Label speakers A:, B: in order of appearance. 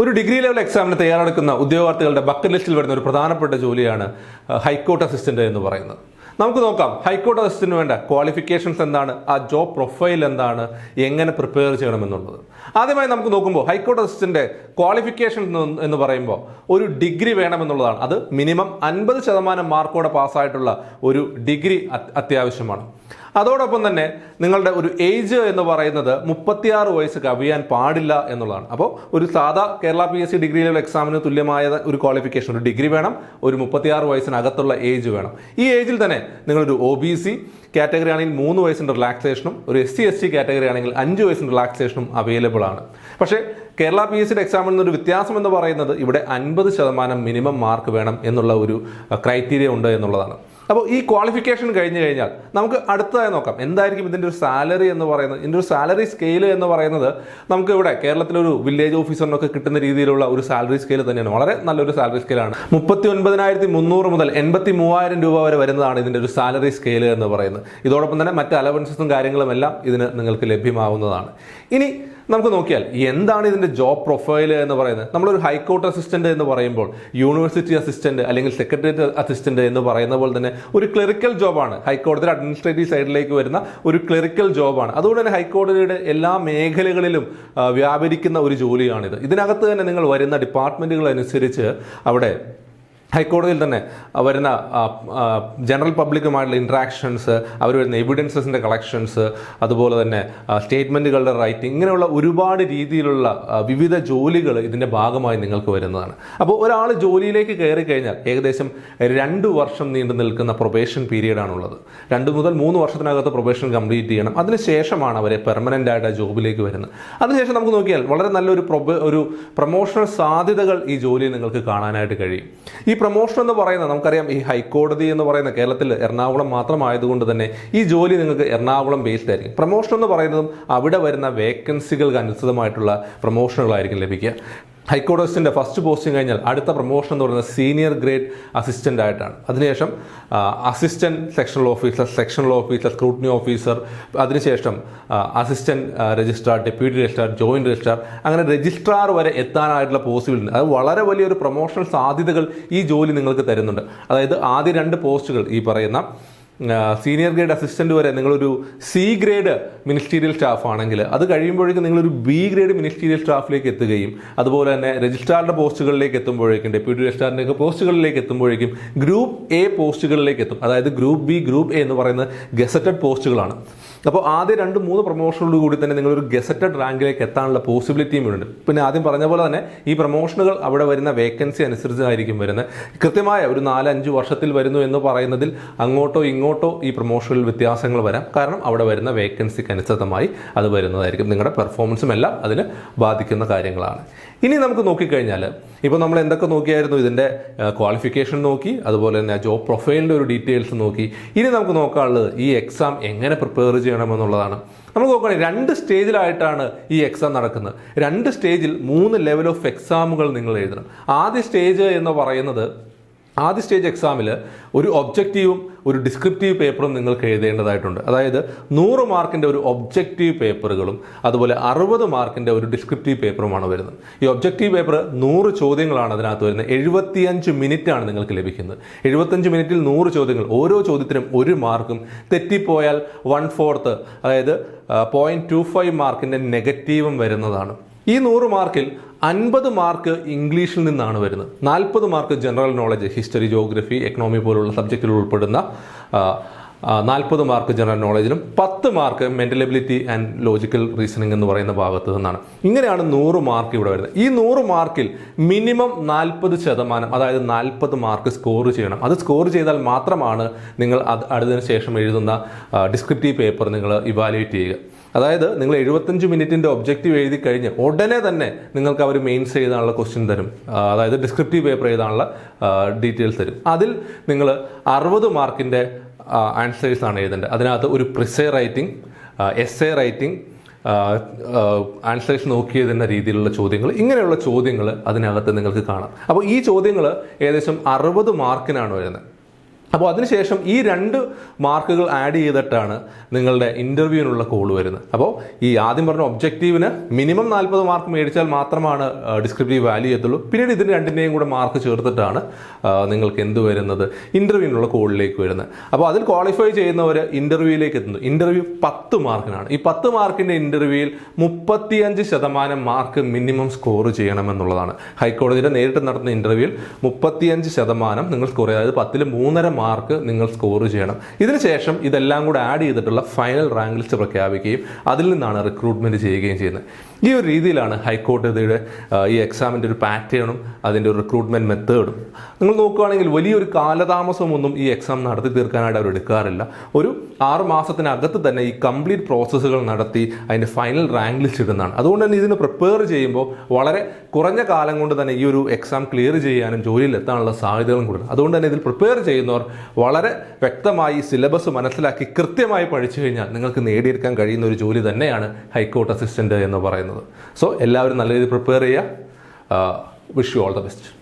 A: ഒരു degree level എക്സാമിന് തയ്യാറെടുക്കുന്ന ഉദ്യോഗാർത്ഥികളുടെ ബക്കറ്റ് ലിസ്റ്റിൽ വരുന്ന ഒരു പ്രധാനപ്പെട്ട ജോലിയാണ് ഹൈക്കോർട്ട് അസിസ്റ്റന്റ് എന്ന് പറയുന്നത്. നമുക്ക് നോക്കാം ഹൈക്കോർട്ട് അസിസ്റ്റന്റിന് വേണ്ട ക്വാളിഫിക്കേഷൻസ് എന്താണ് ആ ജോബ് പ്രൊഫൈൽ എന്താണ് എങ്ങനെ പ്രിപ്പയർ ചെയ്യണമെന്നുള്ളത്. ആദ്യമായി നമുക്ക് നോക്കുമ്പോൾ ഹൈക്കോർട്ട് അസിസ്റ്റന്റ് ക്വാളിഫിക്കേഷൻ എന്ന് പറയുമ്പോൾ ഒരു ഡിഗ്രി വേണമെന്നുള്ളതാണ്. അത് മിനിമം അൻപത് ശതമാനം മാർക്കോടെ പാസ്സായിട്ടുള്ള ഒരു ഡിഗ്രി അത്യാവശ്യമാണ്. അതോടൊപ്പം തന്നെ നിങ്ങളുടെ ഒരു ഏജ് എന്ന് പറയുന്നത് മുപ്പത്തിയാറ് വയസ്സ് കവിയാൻ പാടില്ല എന്നുള്ളതാണ്. അപ്പോൾ ഒരു സാധാ Kerala P S C degree level എക്സാമിന് തുല്യമായ ഒരു ക്വാളിഫിക്കേഷൻ ഒരു ഡിഗ്രി വേണം ഒരു മുപ്പത്തിയാറ് വയസ്സിനകത്തുള്ള ഏജ് വേണം. ഈ ഏജിൽ തന്നെ നിങ്ങളൊരു ഒ ബി സി കാറ്റഗറി ആണെങ്കിൽ മൂന്ന് വയസ്സിന്റെ റിലാക്സേഷനും ഒരു S C S T category ആണെങ്കിൽ അഞ്ച് വയസ്സിന്റെ റിലാക്സേഷനും അവൈലബിൾ ആണ്. പക്ഷേ കേരള പി എസ് സിയുടെ എക്സാമിൽ നിന്നൊരു വ്യത്യാസം എന്ന് പറയുന്നത് ഇവിടെ അൻപത് ശതമാനം മിനിമം മാർക്ക് വേണം എന്നുള്ള ഒരു ക്രൈറ്റീരിയ ഉണ്ട് എന്നുള്ളതാണ്. അപ്പോൾ ഈ ക്വാളിഫിക്കേഷൻ കഴിഞ്ഞു കഴിഞ്ഞാൽ നമുക്ക് അടുത്തതായി നോക്കാം. എന്തായിരിക്കും ഇതിന്റെ ഒരു സാലറി എന്ന് പറയുന്നത്? ഇതിന്റെ ഒരു സാലറി സ്കെയിൽ എന്ന് പറയുന്നത് നമുക്ക് ഇവിടെ കേരളത്തിലൊരു വില്ലേജ് ഓഫീസറിനൊക്കെ കിട്ടുന്ന രീതിയിലുള്ള ഒരു സാലറി സ്കെയിൽ തന്നെയാണ്. വളരെ നല്ലൊരു സാലറി സ്കെയിലാണ് മുപ്പത്തി ഒൻപതിനായിരത്തി മുന്നൂറ് മുതൽ എൺപത്തി മൂവായിരം രൂപ വരെ വരുന്നതാണ് ഇതിന്റെ ഒരു സാലറി സ്കെയിൽ എന്ന് പറയുന്നത്. ഇതോടൊപ്പം തന്നെ മറ്റ് അലവൻസസും കാര്യങ്ങളും എല്ലാം ഇതിന് നിങ്ങൾക്ക് ലഭ്യമാവുന്നതാണ്. ഇനി നമുക്ക് നോക്കിയാൽ എന്താണ് ഇതിന്റെ ജോബ് പ്രൊഫൈൽ എന്ന് പറയുന്നത്? നമ്മളൊരു ഹൈക്കോർട്ട് അസിസ്റ്റന്റ് എന്ന് പറയുമ്പോൾ യൂണിവേഴ്സിറ്റി അസിസ്റ്റന്റ് അല്ലെങ്കിൽ സെക്രട്ടേറിയറ്റ് അസിസ്റ്റന്റ് എന്ന് പറയുന്ന പോലെ തന്നെ ഒരു ക്ലറിക്കൽ ജോബാണ് ഹൈക്കോടതിയുടെ അഡ്മിനിസ്ട്രേറ്റീവ് സൈഡിലേക്ക് വരുന്ന ഒരു ക്ലറിക്കൽ ജോബാണ് അതുകൊണ്ട് തന്നെ ഹൈക്കോടതിയുടെ എല്ലാ മേഖലകളിലും വ്യാപരിക്കുന്ന ഒരു ജോലിയാണിത്. ഇതിനകത്ത് തന്നെ നിങ്ങൾ വരുന്ന ഡിപ്പാർട്ട്മെന്റുകൾ അനുസരിച്ച് അവിടെ ഹൈക്കോടതിയിൽ തന്നെ വരുന്ന ജനറൽ പബ്ലിക്കുമായിട്ടുള്ള ഇൻട്രാക്ഷൻസ് അവർ വരുന്ന എവിഡൻസസിന്റെ കളക്ഷൻസ് അതുപോലെ തന്നെ സ്റ്റേറ്റ്മെന്റുകളുടെ റൈറ്റിംഗ് ഇങ്ങനെയുള്ള ഒരുപാട് രീതിയിലുള്ള വിവിധ ജോലികൾ ഇതിന്റെ ഭാഗമായി നിങ്ങൾക്ക് വരുന്നതാണ്. അപ്പോൾ ഒരാൾ ജോലിയിലേക്ക് കയറി കഴിഞ്ഞാൽ ഏകദേശം രണ്ട് വർഷം നീണ്ടു നിൽക്കുന്ന പ്രൊബേഷൻ പീരീഡാണുള്ളത് രണ്ട് മുതൽ മൂന്ന് വർഷത്തിനകത്ത് പ്രൊബേഷൻ കംപ്ലീറ്റ് ചെയ്യണം. അതിനുശേഷമാണ് അവരെ പെർമനന്റ് ആയിട്ട് ആ ജോബിലേക്ക് വരുന്നത്. അതിനുശേഷം നമുക്ക് നോക്കിയാൽ വളരെ നല്ലൊരു പ്രൊബ ഒരു പ്രൊമോഷണൽ സാധ്യതകൾ ഈ ജോലിയിൽ നിങ്ങൾക്ക് കാണാനായിട്ട് കഴിയും. ഈ പ്രൊമോഷൻ എന്ന് പറയുന്നത് നമുക്കറിയാം ഈ ഹൈക്കോടതി എന്ന് പറയുന്ന കേരളത്തിൽ എറണാകുളം മാത്രമായതുകൊണ്ട് തന്നെ ഈ ജോലി നിങ്ങൾക്ക് എറണാകുളം ബേസ്ഡ് ആയിരിക്കും. പ്രൊമോഷൻ എന്ന് പറയുന്നതും അവിടെ വരുന്ന വേക്കൻസികൾക്ക് അനുസൃതമായിട്ടുള്ള പ്രൊമോഷനുകളായിരിക്കും ലഭിക്കുക. ഹൈക്കോടതിന്റെ ഫസ്റ്റ് പോസ്റ്റിംഗ് കഴിഞ്ഞാൽ അടുത്ത പ്രൊമോഷൻ എന്ന് പറയുന്നത് സീനിയർ ഗ്രേഡ് അസിസ്റ്റന്റ് ആയിട്ടാണ്. അതിനുശേഷം assistant sectional officer sectional officer scrutiny officer അതിനുശേഷം assistant registrar deputy registrar joint registrar അങ്ങനെ രജിസ്ട്രാർ വരെ എത്താനായിട്ടുള്ള പോസിബിലിറ്റി. അത് വളരെ വലിയൊരു പ്രൊമോഷണൽ സാധ്യതകൾ ഈ ജോലി നിങ്ങൾക്ക് തരുന്നുണ്ട്. അതായത് ആദ്യ രണ്ട് പോസ്റ്റുകൾ ഈ പറയുന്ന സീനിയർ ഗ്രേഡ് അസിസ്റ്റന്റ് വരെ നിങ്ങളൊരു സി ഗ്രേഡ് മിനിസ്റ്റീരിയൽ സ്റ്റാഫ് ആണെങ്കിൽ അത് കഴിയുമ്പോഴേക്കും നിങ്ങളൊരു ബി ഗ്രേഡ് മിനിസ്റ്റീരിയൽ സ്റ്റാഫിലേക്ക് എത്തുകയും അതുപോലെ തന്നെ രജിസ്ട്രാറിന്റെ പോസ്റ്റുകളിലേക്ക് എത്തുമ്പോഴേക്കും ഡെപ്യൂട്ടി രജിസ്ട്രാറിന്റെ പോസ്റ്റുകളിലേക്ക് എത്തുമ്പോഴേക്കും ഗ്രൂപ്പ് എ പോസ്റ്റുകളിലേക്ക് എത്തും. അതായത് ഗ്രൂപ്പ് ബി ഗ്രൂപ്പ് എ എന്ന് പറയുന്ന ഗസറ്റഡ് പോസ്റ്റുകളാണ് അപ്പോൾ ആദ്യ രണ്ട് മൂന്ന് പ്രൊമോഷനോട് കൂടി തന്നെ നിങ്ങളൊരു ഗസറ്റഡ് റാങ്കിലേക്ക് എത്താനുള്ള പോസിബിലിറ്റിയും ഉണ്ട്. പിന്നെ ആദ്യം പറഞ്ഞ പോലെ തന്നെ ഈ പ്രൊമോഷനുകൾ അവിടെ വരുന്ന വേക്കൻസി അനുസരിച്ചായിരിക്കും വരുന്നത്. കൃത്യമായ ഒരു നാലഞ്ച് വർഷത്തിൽ വരുന്നു എന്ന് പറയുന്നതിൽ അങ്ങോട്ടോ ഇങ്ങോട്ടോ ഈ പ്രൊമോഷനിൽ വ്യത്യാസങ്ങൾ വരാം. കാരണം അവിടെ വരുന്ന വേക്കൻസിക്ക് അനുസൃതമായി അത് വരുന്നതായിരിക്കും. നിങ്ങളുടെ പെർഫോമൻസും എല്ലാം അതിൽ ബാധിക്കുന്ന കാര്യങ്ങളാണ്. ഇനി നമുക്ക് നോക്കിക്കഴിഞ്ഞാൽ ഇപ്പോൾ നമ്മൾ എന്തൊക്കെ നോക്കിയായിരുന്നു ഇതിന്റെ ക്വാളിഫിക്കേഷൻ നോക്കി അതുപോലെ തന്നെ ജോബ് പ്രൊഫൈലിന്റെ ഒരു ഡീറ്റെയിൽസ് നോക്കി. ഇനി നമുക്ക് നോക്കാനുള്ളത് ഈ എക്സാം എങ്ങനെ പ്രിപ്പയർ ചെയ്യണമെന്നുള്ളതാണ്. നമ്മൾ നോക്കുകയാണെങ്കിൽ രണ്ട് സ്റ്റേജിലായിട്ടാണ് ഈ എക്സാം നടക്കുന്നത്. രണ്ട് സ്റ്റേജിൽ മൂന്ന് ലെവൽ ഓഫ് എക്സാമുകൾ നിങ്ങൾ എഴുതണം. ആദ്യ സ്റ്റേജ് എന്ന് പറയുന്നത് ആദ്യ സ്റ്റേജ് എക്സാമിൽ ഒരു ഒബ്ജക്റ്റീവും ഒരു ഡിസ്ക്രിപ്റ്റീവ് പേപ്പറും നിങ്ങൾക്ക് എഴുതേണ്ടതായിട്ടുണ്ട്. അതായത് നൂറ് മാർക്കിന്റെ ഒരു ഒബ്ജക്റ്റീവ് പേപ്പറുകളും അതുപോലെ അറുപത് മാർക്കിന്റെ ഒരു ഡിസ്ക്രിപ്റ്റീവ് പേപ്പറുമാണ് വരുന്നത്. ഈ ഒബ്ജക്റ്റീവ് പേപ്പർ നൂറ് ചോദ്യങ്ങളാണ് അതിനകത്ത് വരുന്നത്. എഴുപത്തിയഞ്ച് മിനിറ്റ് ആണ് നിങ്ങൾക്ക് ലഭിക്കുന്നത്. എഴുപത്തഞ്ച് മിനിറ്റിൽ നൂറ് ചോദ്യങ്ങൾ. ഓരോ ചോദ്യത്തിനും ഒരു മാർക്കും. തെറ്റിപ്പോയാൽ വൺ ഫോർത്ത് അതായത് പോയിന്റ് ടു ഫൈവ് മാർക്കിന്റെ നെഗറ്റീവും വരുന്നതാണ്. ഈ നൂറ് മാർക്കിൽ അൻപത് മാർക്ക് ഇംഗ്ലീഷിൽ നിന്നാണ് വരുന്നത്. നാൽപ്പത് mark general knowledge history geography economy പോലുള്ള സബ്ജക്റ്റിൽ ഉൾപ്പെടുന്ന നാൽപ്പത് മാർക്ക് ജനറൽ നോളജിലും പത്ത് mark mental ability and logical reasoning എന്ന് പറയുന്ന ഭാഗത്ത് നിന്നാണ്. ഇങ്ങനെയാണ് നൂറ് മാർക്ക് ഇവിടെ വരുന്നത്. ഈ നൂറ് മാർക്കിൽ മിനിമം നാൽപ്പത് ശതമാനം അതായത് നാൽപ്പത് മാർക്ക് സ്കോർ ചെയ്യണം. അത് സ്കോർ ചെയ്താൽ മാത്രമാണ് നിങ്ങൾ അത് അടുത്തതിന് ശേഷം എഴുതുന്ന ഡിസ്ക്രിപ്റ്റീവ് പേപ്പർ നിങ്ങൾ ഇവാലുവേറ്റ് ചെയ്യുക. അതായത് നിങ്ങൾ എഴുപത്തഞ്ച് മിനിറ്റിന്റെ ഒബ്ജക്റ്റീവ് എഴുതി കഴിഞ്ഞ് ഉടനെ തന്നെ നിങ്ങൾക്ക് അവർ മെയിൻസ് എഴുതാനുള്ള ക്വസ്റ്റ്യൻ തരും. അതായത് ഡിസ്ക്രിപ്റ്റീവ് പേപ്പർ എഴുതാനുള്ള ഡീറ്റെയിൽസ് തരും. അതിൽ നിങ്ങൾ അറുപത് മാർക്കിന്റെ ആൻസേഴ്സ് ആണ് എഴുതേണ്ടത്. അതിനകത്ത് ഒരു precis writing essay writing answers നോക്കിയതെന്ന രീതിയിലുള്ള ചോദ്യങ്ങൾ. ഇങ്ങനെയുള്ള ചോദ്യങ്ങൾ അതിനകത്ത് നിങ്ങൾക്ക് കാണാം. അപ്പോൾ ഈ ചോദ്യങ്ങൾ ഏകദേശം അറുപത് മാർക്കിനാണ് വരുന്നത്. അപ്പോൾ അതിനുശേഷം ഈ രണ്ട് മാർക്കുകൾ ആഡ് ചെയ്തിട്ടാണ് നിങ്ങളുടെ ഇന്റർവ്യൂവിനുള്ള കോൾ വരുന്നത്. അപ്പോൾ ഈ ആദ്യം പറഞ്ഞ ഒബ്ജക്റ്റീവിന് മിനിമം നാൽപ്പത് മാർക്ക് മേടിച്ചാൽ മാത്രമാണ് ഡിസ്ക്രിപ്റ്റീവ് വാല്യൂ എത്തുള്ളൂ. പിന്നീട് ഇതിന് രണ്ടിന്റെയും കൂടെ മാർക്ക് ചേർത്തിട്ടാണ് നിങ്ങൾക്ക് എന്ത് വരുന്നത്? ഇന്റർവ്യൂവിനുള്ള കോളിലേക്ക് വരുന്നത്. അപ്പോൾ അതിൽ ക്വാളിഫൈ ചെയ്യുന്നവർ ഇന്റർവ്യൂവിലേക്ക് എത്തുന്നു. ഇന്റർവ്യൂ പത്ത് മാർക്കിനാണ്. ഈ പത്ത് മാർക്കിന്റെ ഇന്റർവ്യൂവിൽ മുപ്പത്തിയഞ്ച് ശതമാനം മാർക്ക് മിനിമം സ്കോർ ചെയ്യണമെന്നുള്ളതാണ്. ഹൈക്കോടതിയുടെ നേരിട്ട് നടത്തുന്ന ഇന്റർവ്യൂവിൽ മുപ്പത്തിയഞ്ച് ശതമാനം നിങ്ങൾ സ്കോർ ചെയ്യുക അതായത് പത്തിൽ മൂന്നര മാർക്ക് നിങ്ങൾ സ്കോർ ചെയ്യണം. ഇതിനുശേഷം ഇതെല്ലാം കൂടെ ആഡ് ചെയ്തിട്ടുള്ള ഫൈനൽ റാങ്ക് ലിസ്റ്റ് പ്രഖ്യാപിക്കുകയും അതിൽ നിന്നാണ് റിക്രൂട്ട്മെന്റ് ചെയ്യുകയും ചെയ്യുന്നത്. ഈ ഒരു രീതിയിലാണ് ഹൈക്കോടതിയുടെ ഈ എക്സാമിന്റെ ഒരു പാറ്റേണും അതിന്റെ ഒരു റിക്രൂട്ട്മെന്റ് മെത്തേഡും നിങ്ങൾ നോക്കുകയാണെങ്കിൽ വലിയൊരു കാലതാമസമൊന്നും ഈ എക്സാം നടത്തി തീർക്കാനായിട്ട് അവർ എടുക്കാറില്ല. ഒരു ആറ് മാസത്തിനകത്ത് തന്നെ ഈ കംപ്ലീറ്റ് പ്രോസസ്സുകൾ നടത്തി അതിന്റെ ഫൈനൽ റാങ്ക് ലിസ്റ്റ് ഇടുന്നതാണ് അതുകൊണ്ട് തന്നെ ഇതിന് പ്രിപ്പയർ ചെയ്യുമ്പോൾ വളരെ കുറഞ്ഞ കാലം കൊണ്ട് തന്നെ ഈ ഒരു എക്സാം ക്ലിയർ ചെയ്യാനും ജോലിയിൽ എത്താനുള്ള സാധ്യതകളും കൂടുതൽ അതുകൊണ്ട് തന്നെ ഇതിൽ പ്രിപ്പയർ ചെയ്യുന്നവർ വളരെ വ്യക്തമായി സിലബസ് മനസ്സിലാക്കി കൃത്യമായി പഠിച്ചു കഴിഞ്ഞാൽ നിങ്ങൾക്ക് നേടിയെടുക്കാൻ കഴിയുന്ന ഒരു ജോലി തന്നെയാണ് ഹൈക്കോർട്ട് അസിസ്റ്റന്റ് എന്ന് പറയുന്നത്. സോ എല്ലാവരും നല്ല രീതിയിൽ പ്രിപ്പയർ ചെയ്യുക. Wish you all the best